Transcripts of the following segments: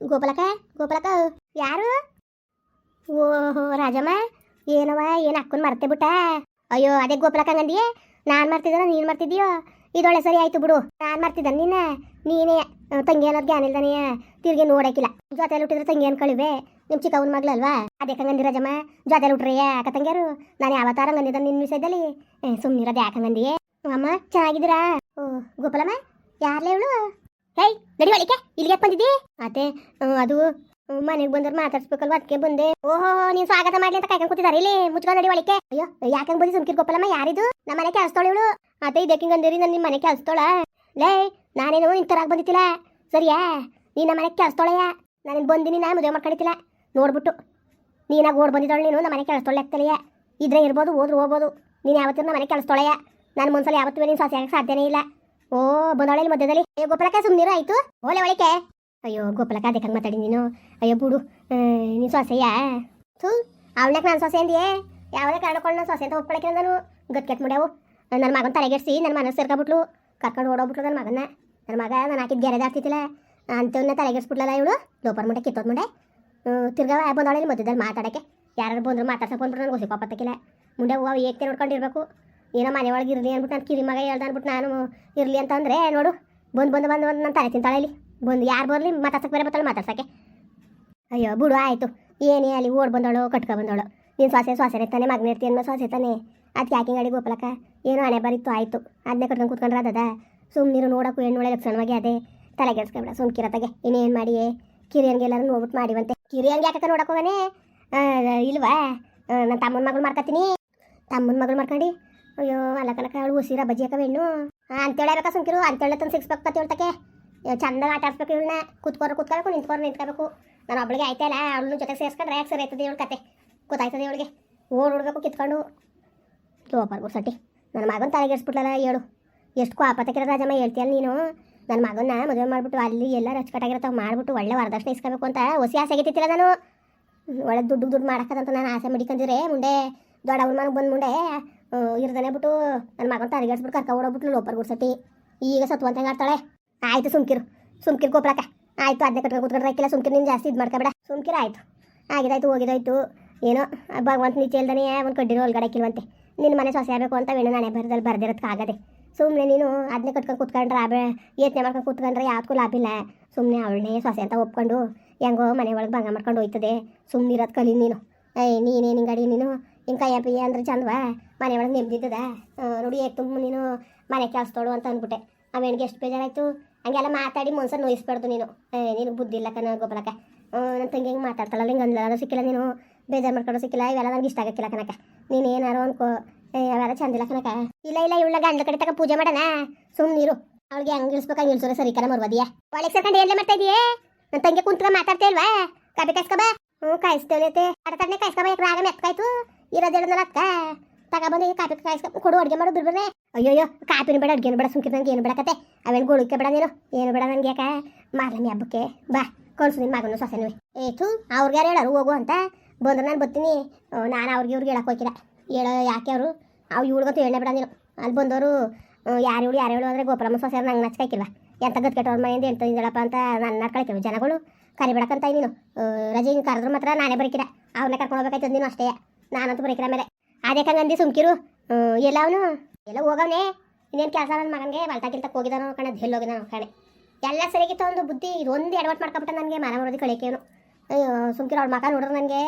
ಗೋಪಾಲಕ ಗೋಪಾಲಕ ಯಾರು? ಓಹೋ ರಾಜಮ್ಮ ಏನವ ಏನು ಅಕ್ಕನ್ ಮರ್ತೆ ಬಿಟ್ಟ? ಅಯ್ಯೋ, ಅದೇ ಗೋಪಾಲಕ ಹಂಗಂದಿಯೇ, ನಾನು ಮರ್ತಿದನ ನೀನು ಮರ್ತಿದ್ಯೋ? ಇದೊಳ್ಳೆ ಸರಿ ಆಯ್ತು ಬಿಡು, ನಾನು ಮಾಡ್ತಿದ್ದ ನೀನ ನೀನೇ ತಂಗಿ ಅನ್ನೋದು ಜ್ಞಾನ ಇಲ್ದಾನೆ ತಿರ್ಗಿ ನೋಡಕ್ಕಿಲ್ಲ ಜೊತೆಲಿ ಹುಟ್ಟಿದ್ರೆ ತಂಗಿ ಅನ್ಕೊಳಿವೆ ನಿಮ್ಮ ಚಿಕ್ಕವನ ಮಗಳಲ್ವಾ ಅದೇ ಹಂಗಂದಿ ರಾಜಮ್ಮ, ಜೊತೆಲಿ ಹುಟ್ರೆ ಯಾಕ ತಂಗಿಯರು? ನಾನು ಯಾವತ್ತಾರ ಹಂಗಂದಿದ್ದ ನಿನ್ನ ವಿಷಯದಲ್ಲಿ? ಸುಮ್ಮನಿರೋದು ಯಾಕೆ ಹಂಗಂದಿಯೇ? ಅಮ್ಮ, ಚೆನ್ನಾಗಿದ್ದೀರಾ? ಓ, ಗೋಪಾಲಮ್ಮ, ಯಾರ್ಲೇ ಇವಳು? ಹೇಯ್! ನಡಿ ಒಳಿಕೆ ಇಲ್ಲಿಗೆ ಯಾಕೆ ಬಂದಿದ್ದಿ? ಅದೇ ಅದು ಮನೆಗೆ ಬಂದ್ರೆ ಮಾತಾಡ್ಸ್ಬೇಕಲ್ವ ಅದಕ್ಕೆ ಬಂದೆ. ಓಹೋ, ನೀನ್ ಸ್ವಾಗತ ಮಾಡ್ಲಿ ಅಂತ ಕಾಯ್ಕೊಂಡು ಕೂತಿದ್ದಾರೆ ಇಲ್ಲಿ, ಮುಚ್ಕೊಂಡು ನಡಿವಳಿಕೆ. ಅಯ್ಯೋ ಯಾಕಂಗ್ ಬಂದಿ ಸುಮ್ಕಿರ್ ಗೋಪಾಲಮ್ಮ, ಯಾರಿದು? ನಮ್ಮ ಮನೆ ಕೆಲ್ಸದೋಳು ಇವಳು. ಮತ್ತೆ ಅಂದಿರಿ ನಾನು ನಿಮ್ಮ ಮನೆ ಕೆಲ್ಸದೋಳ. ಲೇ, ನಾನೇನು ಇಂತರಾಗ ಬಂದಿತ್ತಿಲ್ಲ ಸರಿಯಾ? ನೀ ನಮ್ಮ ಮನೆ ಕೆಲ್ಸದೋಳೆಯ ನಾನು ಬಂದಿನಿ, ನಾನು ಮದುವೆ ಮಾಡ್ಕೊಂಡಿತ್ತಿಲ್ಲ ನೋಡ್ಬಿಟ್ಟು. ನೀನಾಗ ಓಡ್ ಬಂದಿದ್ದಾಳೆ ನೀನು ನಮ್ಮ ಮನೆ ಕೆಲ್ಸದೊಳ್ಳೆ ಆಗ್ತಲೆಯ ಇದ್ರೆ ಇರ್ಬೋದು, ಹೋದ್ರು ಹೋಗ್ಬೋದು. ನೀನು ಯಾವತ್ತಿನ ನಮ್ಮ ಮನೆ ಕೆಲ್ಸದೊಳೆಯ ನಾನು ಮುಂದ್ಸಲ ಯಾವತ್ತೂ ನೀನು ಸೊಸೆ ಆಗಕ್ಕೆ ಸಾಧ್ಯನೇ ಇಲ್ಲ. ಓ ಬಂದಾಳೆ ಮಧ್ಯದಲ್ಲಿ. ಅಯ್ಯೋ ಗೋಪಾಲಕ ಸುಮ್ಮನಿರೋ ಆಯ್ತು. ಓಲೆ ಒಳಿಕೆ ಅಯ್ಯೋ ಗೋಪಾಲಕ ಅದಕ್ಕೆ ಹಂಗೆ ಮಾತಾಡಿ ನೀನು. ಅಯ್ಯೋ, ಬಿಡು. ನೀನು ಸೊಸೆಯ? ಥೂ ಅವಳಕ್ಕೆ ನಾನು ಸೊಸೆ ಅಂದಿಯೇ? ಯಾವುದೇ ಕಾರಣಕೊಂಡು ನಾನು ಸೊಸೆ ಅಂತ ಒಪ್ಕೊಳಕ್ಕೆ ನಾನು ಗಟ್ಕೆಟ್ ಮುಡ್ಯಾವು. ನನ್ನ ಮಗನ ತಲೆಗೆಡ್ಸಿ ನನ್ನ ಮನಸ್ಸು ಸೇರ್ಕೊಬಿಟ್ಲು. ಕರ್ಕೊಂಡು ಓಡೋಗ್ಬಿಟ್ಲು ನನ್ನ ಮಗನ ನನ್ನ ಮಗ, ನಾನು ಹಾಕಿದ ಗೆರೆದ ಆಗ್ತಿತ್ತಿಲ್ಲ ಅಂಥವನ್ನ ತಲೆಗೆಡ್ಸ್ಬಿಟ್ಲಲ್ಲ ಇವಳು. ಲೋಪರ್ ಮುಂಡೆ, ಕಿತ್ತೋದ್ ಮುಂಡೆ. ತಿರ್ಗಾ ಬಂದವಳೆ ಮಧ್ಯದಲ್ಲಿ ಮಾತಾಡೋಕ್ಕೆ. ಯಾರು ಬಂದ್ರು ಮಾತಾಡ್ಸಕ್ಕೆ ಬಂದ್ಬಿಟ್ಟು ನನಗೆ ಹೊಸ ಪಾಪತ್ತಕ್ಕಿಲ್ಲ ಮುಂದೆ ಹೂವು ಏಕೆ ನೋಡ್ಕೊಂಡಿರ್ಬೇಕು. ಏನೋ ಮನೆ ಒಳಗೆ ಇರಲಿ ಅಂದ್ಬಿಟ್ಟು ನಾನು ಕಿರಿ ಮಗ ಹೇಳ್ದ ಅಂದ್ಬಿಟ್ಟು ನಾನು ಇರಲಿ ಅಂತ ಅಂದರೆ ನೋಡು, ಬಂದು ಬಂದು ಬಂದು ಬಂದು, ನಾನು ತಲೆ ತಿಂತಾಳೆ ಇಲ್ಲಿ. ಬಂದು, ಯಾರು ಬರಲಿ? ಮಾತಾಡ್ಸಕ್ಕೆ ಬೇರೆ ಬರ್ತಾಳೆ, ಮಾತಾಡ್ಸಕ್ಕೆ. ಅಯ್ಯೋ, ಬಿಡು, ಆಯಿತು. ಏನೇ ಅಲ್ಲಿ ಓಡ್ ಬಂದವಳು, ಕಟ್ಕೊ ಬಂದವಳು. ನೀನು ಸೊಸೆ ಸೊಸೆ ತಾನೆ, ಮಗನ ಇರ್ತಿ ಅನ್ನೋ ಸೊಸೆ ತಾನೆ. ಅದಕ್ಕೆ ಯಾಕೆ ಗಾಡಿ ಏನು ಏನೋ ಹಣೆ ಬರಿತ್ತು ಆಯಿತು. ಅದನ್ನೇ ಕಟ್ಕೊಂಡು ಕೂತ್ಕೊಂಡ್ರೆ ಅದದ ಸುಮ್ಮನಿರು ನೋಡೋಕ್ಕೂ ಹೆಣ್ಣೊಳೆ ಲಕ್ಷಣವಾಗಿ ಅದೇ. ತಲೆಗೆಡ್ಸ್ಕೊಬೇಡ ಸುಮ್ಕಿರತ್ತಾಗೆ ಇನ್ನೇನು ಮಾಡಿ ಎಲ್ಲರೂ ನೋಡ್ಬಿಟ್ಟು ಮಾಡಿವಂತೆ. ಕಿರಿಯನ್ಗೆ ಯಾಕೆ ನೋಡಕ್ಕೆ ಹೋಗನೆ? ಇಲ್ವಾ? ನನ್ನ ತಮ್ಮನ ಮಗಳು ಮಾಡ್ಕೊತೀನಿ ತಮ್ಮನ ಮಗಳು ಮಾಡ್ಕೊಂಡು. ಅಯ್ಯೋ, ಅಲ್ಲ ಕಲಕ ಅವಳು ಉಸಿರ ಬಜ್ಜಿ ಹಾಕವ ಹೆಣ್ಣು ಅಂತೇಳಿ ಬೇಕಾ ಸುಮ್ಕಿರು? ಅಂತೇಳಿ ತಂದು ಸಿಕ್ಸ್ ಬೇಕು ಹೇಳ್ತಕ್ಕೆ ಚಂದಾಗ ಆಟ ಆಡ್ಸ್ಬೇಕು ಇವಳನ್ನ. ಕೂತ್ಕೋರು ಕೂತ್ಕೋಬೇಕು ನಿಂತ್ಕೋರು ನಿಂತ್ಕೋಬೇಕು. ನಾನು ಆಯ್ತಾ ಆಯ್ತಲ್ಲ ಅವಳನ್ನು ಜೊತೆ ಸೇರಿಸ್ಕೊಂಡ್ರೆ ಯಾಕೆ ಸರಿ ಆಯ್ತದೆ ಇವಳು ಕತೆ? ಗೊತ್ತಾಯ್ತದೆ ಇವಳಿಗೆ. ಓಡ್ ಹುಡ್ಬೇಕು ಕಿತ್ಕೊಂಡು. ಲೋಪರ್ ಗುರ್ಸಟ್ಟಿ ನನ್ನ ಮಗನ ತಲೆಗೆ ತಲೆಗೆಡ್ಸ್ಬಿಟ್ಲಲ್ಲ ಹೇಳು. ಎಷ್ಟು ಕೋಪತ್ತಕ್ಕಿರ ರಾಜಮ್ಮ ಹೇಳ್ತೀಯಲ್ಲ ನೀನು. ನನ್ನ ಮಗನ ಮದುವೆ ಮಾಡಿಬಿಟ್ಟು ಅಲ್ಲಿ ಎಲ್ಲ ರಚ್ಕಟ್ಟಾಗಿರತ್ತಾವ, ಮಾಡಿಬಿಟ್ಟು ಒಳ್ಳೆ ವರದಕ್ಷಿಣೆ ಇಸ್ಕೋಬೇಕು ಅಂತ ಹೊಸಿ ಆಸೆ ಆಗಿತ್ತಿಲ್ಲ ನಾನು. ಒಳ್ಳೆ ದುಡ್ಡು ದುಡ್ಡು ಮಾಡಕ್ಕದಂತ ನಾನು ಆಸೆ ಮಡಿಕೊಂಡಿದ್ರೆ ಮುಂದೆ. ದೊಡ್ಡ ಅವ್ರ ಮನೆಗೆ ಬಂದ ಮುಂಡೆ ಇರ್ದನೆ ಬಿಟ್ಟು ನನ್ನ ಮಗನ ತಲೆಗೆಡ್ಸ್ಬಿಟ್ಟು ಕರ್ಕ ಓಡೋಗ್ಬಿಟ್ಲು ಲೋಪರ್ ಗುಡ್ಸತಿ. ಈಗ ಸತ್ವಂತ ಆಡ್ತಾಳೆ. ಆಯ್ತು ಸುಮ್ಕಿರು. ಸುಮ್ಕಿರ್ ಕೊಪ್ಪಳಕ್ಕೆ ಆಯ್ತು ಅದನ್ನೇ ಕಟ್ಕೊಂಡು ಕೂತ್ಕೊಂಡ್ರೆ ಹಾಕಿಲ್ಲ ಸುಮ್ಕಿರು ನೀನು ಜಾಸ್ತಿ ಇದು ಮಾಡ್ಕೊಬೇಡ ಸುಮ್ಕಿರ ಆಯ್ತು. ಆಗಿದಾಯ್ತು, ಹೋಗಿದಾಯ್ತು. ಏನೋ ಭಗವಂತ ನೀ ಹೇಳ್ದಾನೆ ಒಂದು ಕಡ್ಡಿರೋ ಒಳಗಡೆ ಹಾಕಿಲ್ವಂತೆ. ನಿನ್ನ ಮನೆ ಸೊಸೆ ಆಗಬೇಕು ಅಂತ ವೇಣು ನಾನೇ ಬರದಲ್ಲಿ ಬರ್ದಿರೋದಕ್ಕಾಗದೆ ಸುಮ್ಮನೆ ನೀನು ಅದನ್ನೇ ಕಟ್ಕೊಂಡು ಕೂತ್ಕೊಂಡ್ರೆ ಆಬೆ ಯೋಚನೆ ಮಾಡ್ಕೊಂಡು ಕೂತ್ಕೊಂಡ್ರೆ ಯಾವ್ದಕ್ಕೂ ಲಾಭ ಇಲ್ಲ. ಸುಮ್ಮನೆ ಅವಳನ್ನೇ ಸೊಸೆ ಅಂತ ಒಪ್ಕೊಂಡು ಹೆಂಗೋ ಮನೆ ಒಳಗೆ ಭಂಗ ಮಾಡ್ಕೊಂಡು ಹೋಯ್ತದೆ. ಸುಮ್ಮನೆ ಇರೋದು ಕಲಿ ನೀನು. ಏಯ್ ನೀನೇ ಹಿಂಗಡಿ ನೀನು? ಹಿಂಗೆ ಕೈಯ ಪಿ ಅಂದ್ರೆ ಚಂದವಾ? ಮನೆ ಒಳಗೆ ನೆಮ್ಮದಿದ್ದದ ನೋಡಿ ಏಕ್ ತುಂಬ ನೀನು ಮನೆ ಕೆಲಸದೋಳು ಅಂತ ಅಂದ್ಬಿಟ್ಟೆ. ಅವೇನಿಗೆ ಎಷ್ಟು ಬೇಜಾರಾಯ್ತು? ಹಂಗೆಲ್ಲ ಮಾತಾಡಿ ಮನ್ಸ ನೋಯಿಸ್ಬಾರ್ದು ನೀನು. ನೀನು ಬುದ್ಧಿ ಇಲ್ಲ ಕಣ ಗೋಪಾಲಕ ನನ್ನ ತಂಗಿ ಹಿಂಗೆ ಮಾತಾಡ್ತಾಳಲ್ಲ ಹಿಂಗೆ ಅಂದ್ರೆ ಸಿಕ್ಕಿಲ್ಲ ನೀನು. ಬೇಜಾರು ಮಾಡ್ಕೊಂಡು ಸಿಕ್ಕಿಲ್ಲ. ಇವೆಲ್ಲ ನನಗೆ ಇಷ್ಟ ಆಗಕ್ಕಿಲ್ಲ ಕನಕ ನೀನು ಏನಾರು ಅನ್ಕೋ. ಅವೆಲ್ಲ ಚಂದಿಲ್ಲ ಕನಕ ಇಲ್ಲ ಇಲ್ಲ ಇವಳ ಗಂಡ ಕಡೆ ತಕ ಪೂಜೆ ಮಾಡೋಣ. ಸುಮ್ಮನಿರು ಅವಳಿಗೆ ಹಂಗೆ ಇಳಿಸ್ಬೇಕು ಹಂಗೆ ಇಳಿಸೋರೆ ಸರಿ ಕಣ ಮರ್ವದಿಯಾ. ಒಳಗೆ ಸೇರ್ಕೊಂಡು ಎಲ್ಲ ಮಾಡ್ತಾ ಇದೆಯೇ? ನನ್ನ ತಂಗಿ ಕುಂತ್ಕ ಮಾತಾಡ್ತಾ ಇಲ್ವಾ? ಕಾಪಿ ಕಾಯಿಸ್ಕೊಬ ಹ್ಞೂ ಕಾಯಿಸ್ತೇವೆ ಅಡತಡ್ನೆ ಕಾಯಿಸ್ಕೊಬ ಯಾಕೆ ರಾಗ ಮೆತ್ಕಾಯ್ತು? ಇರೋದೇಳನಲ್ಲ ಅಕ್ಕ ತಗೊಬಂದು ಈ ಕಾಪಿ ಕಾಯಿಸ್ಕೊ ಕೊಡು, ಅಡುಗೆ ಮಾಡು ಬಿಡ್ಬೇ ಅಯ್ಯೋಯ್ಯೋ ಕಾಪಿನ ಬೇಡ, ಅಡುಗೆನು ಬೇಡ, ಸುಮ್ಕಿರ್ ನಂಗೆ ಏನು ಬೇಡಕತ್ತೆ ಅವೇನು ಗೋಳಿಕೆ ಬೇಡ ನೀನು, ಏನು ಬೇಡ ನನಗೆ ಯಾಕೆ? ಮಾರ್ಲಮ್ಮಿ ಹಬ್ಬಕ್ಕೆ, ಬಾ ಕಳ್ಸು ನಿನ್ನ ಮಗನ ಸೊಸೆನೂ. ಏತು ಅವ್ರಿಗೆ ಯಾರು ಹೇಳೋರು, ಹೋಗು ಅಂತ. ಬಂದ್ರೆ ನಾನು ಬರ್ತೀನಿ. ನಾನು ಅವ್ರಿಗೆ ಇವ್ರಿಗೆ ಹೇಳಕ್ಕೆ ಹೋಗಿಲ್ಲ. ಹೇಳೋ ಯಾಕೆ ಅವರು? ಅವು ಇವಳಿಗಂತೂ ಹೇಳೇ ಬೇಡ ನೀನು. ಅಲ್ಲಿ ಬಂದವರು ಯಾರು ಇವಳು ಯಾರು ಹೇಳು ಅಂದರೆ ಗೋಪುರಮ್ಮ ಸೊಸೆ ನಂಗೆ ನಚ್ಕಾಯ್ಕಿಲ್ವ ಎಂತ ಗತ್ಕೆಟ್ಟವ್ರ ಮನೆಯಿಂದ ಎಂತ ಇದ್ದಳಪ್ಪ ಅಂತ ನನ್ನ ಕಳಿತೀವಿ. ಜನಗಳು ಕರಿಬೇಡಕ್ಕಂತ ನೀನು. ರಜೆ ಹಿಂಗೆ ಕರೆದ್ರು ಮಾತ್ರ ನಾನೇ ಬರೀಕಿದೆ. ಅವ್ರನ್ನ ಕರ್ಕೊಂಡು ಹೋಗ್ಬೇಕಾಯ್ತದ ನೀನು ಅಷ್ಟೇ. ನಾನಂತೂ ಬರೀಕಿರ ಮೇಲೆ. ಅದೇ ಅಂದಿ ಸುಮ್ಕಿರು? ಎಲ್ಲ ಅವನು? ಎಲ್ಲ ಹೋಗವನೇ. ಇನ್ನೇನು ಕೆಲಸ ನನ್ನ ಮಗನಿಗೆ? ಬಲ್ತಾಗಿಲ್ತ ಹೋಗಿದಾನೋ ಕಣೆ ಎಲ್ಲಿ ಹೋಗಿದಾನೋ ಕಣೆ. ಎಲ್ಲ ಸರಿಗಿತ್ತು ಒಂದು ಬುದ್ಧಿ. ಇದೊಂದು ಎಡವಟ್ ಮಾಡ್ಕೊಬಿಟ್ಟ ನನಗೆ ಮರ ಮಾಡೋದು ಕಳಿಕೇನು ಸುಮ್ಕಿರ ಅವ್ಳ ಮಗ ನೋಡಿದ್ರೆ ನನಗೆ.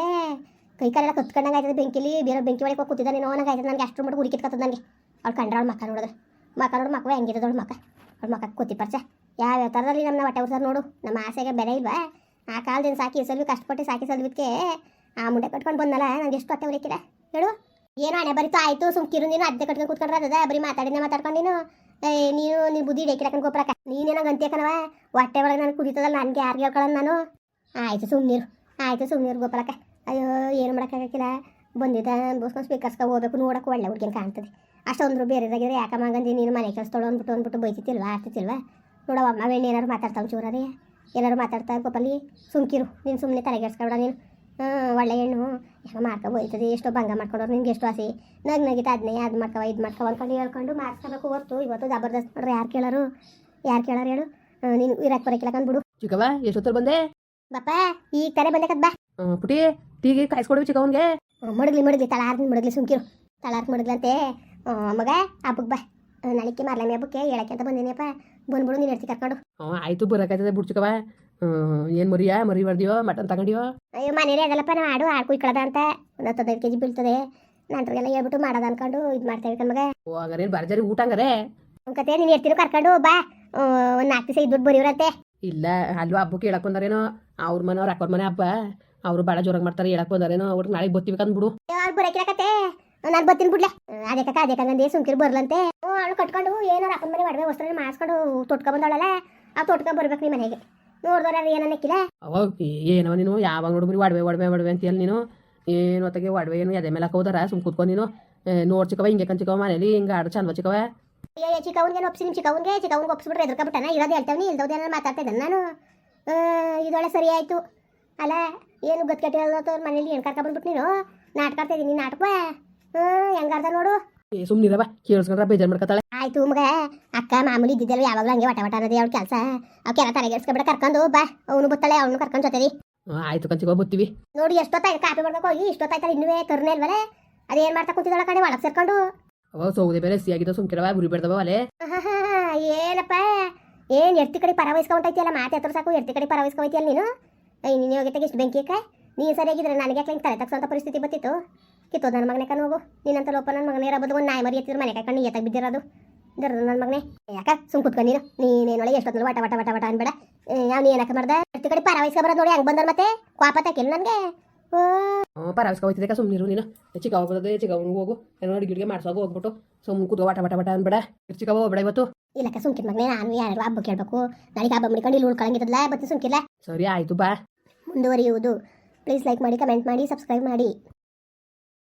ಕೈ ಕಾಲೆಲ್ಲ ಕತ್ಕೊಂಡಂಗೆ ಆಯ್ತದೆ ಬೆಂಕಿಲಿ. ಬೇರೆ ಬೆಂಕಿ ಒಳಗೆ ಕೂತಿದ್ದಾನೆ ನೋನಂಗೆ ಆಯ್ತದೆ ನನಗೆ. ಅಷ್ಟು ಮಟ್ಟ ಹುಡುಕಿತ್ಕತ್ತದ ನನಗೆ. ಅವ್ಳು ಕಂಡ್ರೆ ಅವ್ಳ ಮಕ ನೋಡಿದ್ರೆ. ಮಕ್ಕ ನೋಡು ಮಕ್ಕ ಹೆಂಗಿರೋದು ಅವ್ಳ ಮಕ್ಕ ಅವ್ಳ ಮಕ್ಕ ಕೂತಿ ಪರಿಚಯ. ಯಾವ ಯಾವ ಥರದಲ್ಲಿ ನಮ್ಮನ್ನ ಹೊಟ್ಟೆ ಉರ್ತಾರೆ ನೋಡು. ನಮ್ಮ ಆಸೆಗೆ ಬೆಲೆ ಇಲ್ವಾ? ಆ ಕಾಲದಿಂದ ಸಾಕಿ ಸಲ್ವಿ ಕಷ್ಟಪಟ್ಟು ಸಾಕಿ ಸಲ್ವಿದ್ಕೆ ಆ ಮುಂಡೆ ಕಟ್ಕೊಂಡು ಬಂದಲ್ಲ ನಂಗೆ ಎಷ್ಟು ಹೊಟ್ಟೆ ಉರಿಕಿಲ್ಲ ಹೇಳು. ಏನೋ ಹಣೆ ಬರಿತು ಆಯ್ತು ಸುಮ್ಕಿರು ನೀನು ಅದ್ದೆ ಕಟ್ಕೊಂಡು ಕೂತ್ಕೊಂಡ್ರೆ ಅದ ಬರೀ ಮಾತಾಡಿದ್ನೆ ಮಾತಾಡ್ಕೊಂಡು ನೀನು. ಏ, ನೀನು ನೀನು ಬುದ್ಧಿ ಡೇಕಿಡಕನ್ ಗೊಬ್ಬರಕ್ಕ ನೀನೇನೋ ಗಂತಿ ಕಣವ ಹೊಟ್ಟೆ ಒಳಗೆ ನಾನು ಕುದೀತದಲ್ಲ ನನಗೆ ಯಾರು ಹೇಳ್ಕೊಳ್ಳೋಣ ನಾನು? ಆಯ್ತು ಆಯಿತು ಆಯ್ತು ಸುಮ್ಮನಿರು ಗೊಬ್ಬರಕ ಅಯ್ಯೋ, ಏನು ಮಾಡೋಕ್ಕಾಗಕ್ಕಿಲ್ಲ ಬಂದಿದ್ದ ಬೋಸ್ಕೊಂಡು ಸ್ಪೀಕರ್ಸ್ಗೆ ಹೋಗ್ಬೇಕು, ನೋಡೋಕೆ ಒಳ್ಳೆ ಹುಡುಗಿನ ಕಾಣ್ತದೆ. ಅಷ್ಟೊಂದ್ರು ಬೇರೆದಾಗಿದ್ರೆ ಯಾಕೆ ಮಗಂದಿ ನೀನು ಮನೆ ಕೆಲಸದೋಳು ಅಂದ್ಬಿಟ್ಟು ಅಂದ್ಬಿಟ್ಟು ಬೈತಿತ್ತಿಲ್ವಾ ಆಡ್ತಿತ್ತಿಲ್ವಾ ನೋಡವ ಅವೇನು ಏನಾರು ಮಾತಾಡ್ತಾವ ರೀ ಏನಾರು ಮಾತಾಡ್ತಾ ಗೋಪಾಲಿ? ಸುಮ್ಕಿರು. ನೀನು ಸುಮ್ಮನೆ ತಲೆಗೆಡ್ಸ್ಕೊಬೇಡ ನೀನು. ಒಳ್ಳೆ ಹೆಣ್ಣು. ಹೆಂಗೆ ಮಾಡ್ಕೊ ಹೋಯ್ತದೆ ಎಷ್ಟೋ ಭಂಗ ಮಾಡ್ಕೊಂಡವ್ರು ನಿಮ್ಗೆ ಎಷ್ಟು ಆಸೆ. ನಗ್ ನಗಿತ ಅದನ್ನೇ ಅದು ಮಾಡ್ಕವ ಇದು ಮಾಡ್ಕವ ಅಂದ್ಕೊಂಡು ಹೇಳ್ಕೊಂಡು ಮಾಡ್ಸ್ಕೋಬೇಕು ಹೊರ್ತು. ಇವತ್ತು ಜಬರ್ದಸ್ತ್ ಮಾಡ್ರೆ ಯಾರು ಕೇಳೋರು? ಯಾರು ಕೇಳೋರು ಹೇಳು. ನೀನು ಇರಕ್ಕೆ ಬಿಡು. ಕಂದ್ಬಿಡು ಚಿಕ್ಕವ ಎಷ್ಟೊತ್ತಲ್ಲಿ ಬಂದೆ? ಬಪ್ಪ ಈಗ ತಲೆ ಬಂದಕತ್ ಬಾ. ಪುಟಿ ಟೀಗೆ ಕಾಯಿಸ್ಕೊಡ್ವಿ ಚಿಕ್ಕವನ್ಗೆ ಮಡಗ್ಲಿ ಮಡಗ್ಲಿ ತಳಾರ್ದು ಮಡಗ್ಲಿ ಸುಮ್ಕಿರು. ತಳಾರ್ದು ಮಡಗ್ಲಂತೆ ಮಗ ಹಬ್ಬಕ್ಕೆ ಬಾ. ನಾಳಿಕೆ ಮಾರ್ಲಮಿ ಹಬ್ಬಕ್ಕೆ ಹೇಳಕ್ಕೆ ಅಂತ ಬಂದಿನಿಯಪ್ಪ. ಬಂದ್ಬಿಡು ನೀನು ಎಡ್ತಿ ಕರ್ಕೊಂಡು. ಆಯ್ತು ಬರಕ್ಕೆ ಬಿಡು ಚಿಕ್ಕವ ಏನು ಮರಿಯಾ? ಮರಿ ಬರ್ದಿಯೋ? ಮಟನ್ ತಗೊಂಡಿಯೋ? ಅಯ್ಯೋ ಮನೇಲಿ ಅದಲ್ಲಪ್ಪ ನಾವು ಆಡು ಆಡು ಕುಯ್ಕೊಳ್ಳೋದ ಅಂತ. ಒಂದು ಹತ್ತು ಹದಿನೈದು ಕೆಜಿ ಬೀಳ್ತದೆ. ನಂತರಗೆಲ್ಲ ಹೇಳ್ಬಿಟ್ಟು ಮಾಡೋದು ಅನ್ಕೊಂಡು ಇದು ಮಾಡ್ತೇವೆ ಕಣ್ಮಗ ಓ ಹಂಗಾರೇನು ಬರ್ಜರಿ ಊಟ ಹಂಗಾರೆ? ಕತೆ ನೀನು ಇರ್ತಿರೋ ಕರ್ಕೊಂಡು ಬಾ. ಒಂದು ನಾಲ್ಕು ದಿವಸ ಇದ್ಬಿಟ್ಟು ಬರೀವ್ರಂತೆ ಇಲ್ಲ ಅಲ್ವಾ ಹಬ್ಬಕ್ಕೆ ಹೇಳಕ್ ಬಂದಾರೇನೋ? ಅವ್ರ ಮನೆ ಅವ್ರ ಅಕ್ಕವ್ರ ಮನೆ ಹಬ್ಬ. ಅವ್ರು ಬಾಳ ಜೋರಾಗಿ ಮಾಡ್ತಾರೆ ಹೇಳಕ್ ಬಂದಾರೇನೋ? ನಾಳೆ ನಾಳೆಗೆ ಬತ್ತೀವಿ ಕಂದ್ಬಿಡು ಅವ್ರು ಬರಕಿಲ್ಲ ಕತೆ. ನಾನು ಬತ್ತೀನಿ ಬಿಡ್ಲೆ. ಅದೇ ಕಕ್ಕ ಅದೇ ಕಂಗಂದೇ ಸುಮ್ಕಿರು ಬರ್ಲಂತೆ. ಅವಳು ಕಟ್ಕೊಂಡು ಏನಾರು ಅಪ್ಪನ ಮನೆ ಒಡವೆ ವಸ್ತ್ರ ಮಾಡಿಸ್ಕೊಂಡು ತೊಟ್ಕೊಂಡ್ ಬಂದವಳಲ್ಲ ಆ ತೊಟ್ಕೊಂಡ್ ಬರ್ಬೇಕು ನಿಮ್ಮ ಮನೆಗೆ. ನೋಡ್ದವ್ರ ಏನನ್ನಕ್ಕಿಲ್ಲ ಅವಾಗ ಏನವ ನೀನು ಯಾವಾಗ ನೋಡಿದ್ರಿ ಒಡವೆ ಒಡವೆ ಒಡವೆ ಹೇಳಿ ನೀನು? ಏನು ಹೊತ್ತಿಗೆ ಒಡವೆ ಏನು ಎದೆ ಮೇಲೆ ಹೋದಾರ ಸುಮ್ ಕುತ್ಕೊಂಡ್ ನೀನು. ಏ, ನೋಡ್ ಚಿಕ್ಕವ ಹಿಂಗೆ ಕಣ್ ಚಿಕ್ಕವ ಮನೇಲಿ ಹಿಂಗೆ ಆಡು ಚಂದ ಚಿಕ್ಕವ ಅಯ್ಯೋ ಚಿಕ್ಕವನ್ಗೆ ಒಪ್ಸಿ ನಿಮ್ಮ ಚಿಕ್ಕವನ್ಗೆ? ಚಿಕ್ಕವನ್ಗೆ ಒಪ್ಸ್ಬಿಟ್ರೆ ಎದ್ರಕೊಬಿಟ್ಟನ? ಇರೋದು ಹೇಳ್ತಾವನಿ ಇಲ್ದವ್ದು ಏನಾರು ಮಾತಾಡ್ತಾ ಇದ್ದಾನೆ ನಾನು? ಆ, ಇದೊಳ್ಳೆ ಸರಿ ಆಯ್ತು. ಅಲ್ಲ ಏನು ಗೊತ್ತಿಟ್ಟಿರೋದು ಮನೇಲಿ ಏನು ಕರ್ಕೊಂಡ್ಬಿಟ್ಬಿಟ್ಟು ನೀನು? ನಾಟಕ ಆಡ್ತಾ ಇದ್ದೀನಿ ನಾಟಕ ಹ್ಞೂ ಹೆಂಗಾರ್ದ ನೋಡು? ಏ ಸುಮ್ಮನಿರವ ಕೇಳಿಸ್ಕೊಂಡ್ರೆ ಬೇಜಾರು ಮಾಡ್ಕೊತಾಳೆ. ಆಯ್ತು ಮಗ. ಅಕ್ಕ ಮಾಮೂಲಿ ಇದ್ದಿದ್ದಲ್ಲ ಯಾವಾಗಲೂ ಹಂಗೆ ವಟ ವಟ ಅನ್ನೋದೇ ಅವ್ಳ ಕೆಲಸ. ಅವಕ್ಕೆಲ್ಲ ತಲೆಗೆಡ್ಸ್ಕೊಬಿಡ ಕರ್ಕೊಂಡು ಬಾ. ಅವನು ಬತ್ತಳೆ ಅವನು ಕರ್ಕೊಂಡು ಹ್ಞೂ ಆಯ್ತು ಕಂಚಿಗೆ ಬತ್ತೀವಿ. ನೋಡಿ ಎಷ್ಟೊತ್ತಾಯ್ತು ಕಾಪಿ ಮಾಡ್ಬೇಕು ಹೋಗಿ ಇಷ್ಟೊತ್ತಾಯ್ತಲ್ಲ ಇನ್ನೂ ತರನೇ ಇಲ್ವಲ್ಲ ಅದೇನ್ ಮಾಡ್ತಾ ಕುಂತಿದ್ದಾಳ ಕಡೆ ಒಳಗೆ ಸೇರ್ಕೊಂಡು? ಅವ ಸೌದೆ ಬೇರೆ ಸಿಯಾಗಿದ್ದ ಸುಮ್ಕಿರವ ಗುರಿ ಬಿಡ್ದವ ಅಲೆ. ಏನಪ್ಪ? ಏನ್ ಎರ್ತಿ ಕಡೆ ಪರವಹಿಸ್ಕೊಂಡೈತಿಯಲ್ಲ ಮಾತೆ ಹತ್ರ ಸಾಕು ಎರ್ತಿ ಕಡೆ ಪರವಹಿಸ್ಕೊಂಡೈತಿಯಲ್ಲ ನೀನು? ನೀನು ಹೋಗಿತ್ತಾಗ ಇಷ್ಟು ಬೆಂಕಿ ಅಕ್ಕ? ನೀನು ಸರಿಯಾಗಿದ್ರೆ ನನಗೆ ಯಾಕೆ ಹಿಂಗೆ ತಲೆ ತಗ್ಸೋಂಥ ಪರಿಸ್ಥಿತಿ ಬತ್ತಿತ್ತು ಕಿತ್ತೋದು ನನ್ನ ಮಗನೇ ಕಣ್ಣು ಹೋಗು. ನೀನಂತ ಲೋಪ ನನ್ನ ಮಗನೇ ಇರಬೋದು ಒಂದು ನಾಯಿ ಮರಿ ಎತ್ತಿದ್ರೆ ಮನೆ ಕಣ್ಣು ಎತ್ತಾಗ ಬಿದ್ದಿರೋದು. ದರ್ದು ನನ್ನ ಮಗನೇ. ಯಾಕ? ಸುಮ್ ಕುತ್ಕೊಂಡು ನೀನು. ನೀನೇನೊಳಗೆ ಎಷ್ಟೊತ್ತಲ್ಲಿ ವಟ ವಟ ವಟ ವಟ ಅನ್ಬೇಡ. ಯಾವ ಏನಕ್ಕೆ ಮಾಡ್ದೆ? ಎರ್ತಿ ಕಡೆ ಪರ ವಹಿಸ್ಕೊಬರೋದು ನೋಡಿ ಹಂಗೆ ಬಂದ್ರೆ ಮತ್ತೆ? ಕ್ವಾಪ ತಾಕಿಲ್ಲ ನನಗೆ. ಪರಾವಿಸ್ಕೊ ಹೋಯ್ತಿದ್ದಕ್ಕ ಸುಮ್ಮನಿರು ನೀನು. ಚಿಕ್ಕವ ಬರ್ತದೆ ಚಿಕ್ಕವನಿಗೆ ಹೋಗು. ಏನೋ ಅಡುಗೆ ಮಾಡ್ಸೋಗು ಹೋಗ್ಬಿಟ್ಟು. ಸುಮ್ಮನೆ ಕೂತು ವಟ ವಟ ವಟ ಅನ್ಬೇಡ. ಚಿಕ್ಕವ ಹೋಗ್ಬೇಡ ಇವತ್ತು. ಇಲ್ಲಕ್ಕ ಸುಮ್ಕಿನ ಮಗನೇ ನಾನು ಯಾರು ಹಬ್ಬ ಕೇಳಬೇಕು. ನಾಳೆಗೆ ಹಬ್ಬ ಮುಡಿಕೊಂಡು ಇಲ್ಲಿ ಉಳ್ಕೊಳಂಗಿದ್ದಲ್ಲ ಬತ್ತಿ ಸುಮ್ಕಿಲ್ಲ ಸರಿ ಆಯ್ತು ಬಾ. ಮುಂದುವರಿಯುವುದು. ಪ್ಲೀಸ್ ಲೈಕ್ ಮಾಡಿ ಕಮೆಂಟ್ ಮಾಡಿ ಸಬ್ಸ್ಕ್ರೈಬ್ ಮಾಡಿ.